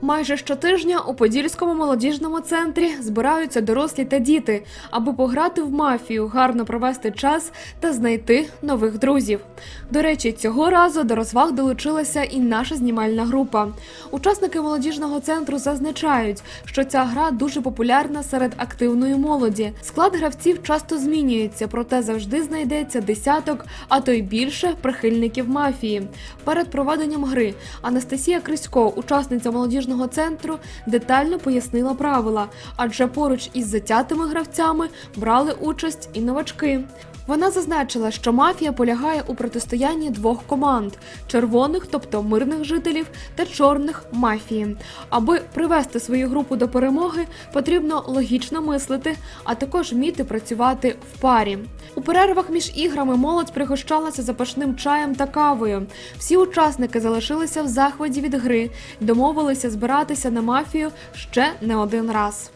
Майже щотижня у Подільському молодіжному центрі збираються дорослі та діти, аби пограти в мафію, гарно провести час та знайти нових друзів. До речі, цього разу до розваг долучилася і наша знімальна група. Учасники молодіжного центру зазначають, що ця гра дуже популярна серед активної молоді. Склад гравців часто змінюється, проте завжди знайдеться десяток, а то й більше прихильників мафії. Перед проведенням гри Анастасія Крисько, учасниця молодіжного центру, детально пояснила правила, адже поруч із затятими гравцями брали участь і новачки. Вона зазначила, що мафія полягає у протистоянні двох команд: червоних, тобто мирних жителів, та чорних мафії. Аби привести свою групу до перемоги, потрібно логічно мислити, а також вміти працювати в парі. У перервах між іграми молодь пригощалася запашним чаєм та кавою. Всі учасники залишилися в захваті від гри, домовилися збиратися на мафію ще не один раз.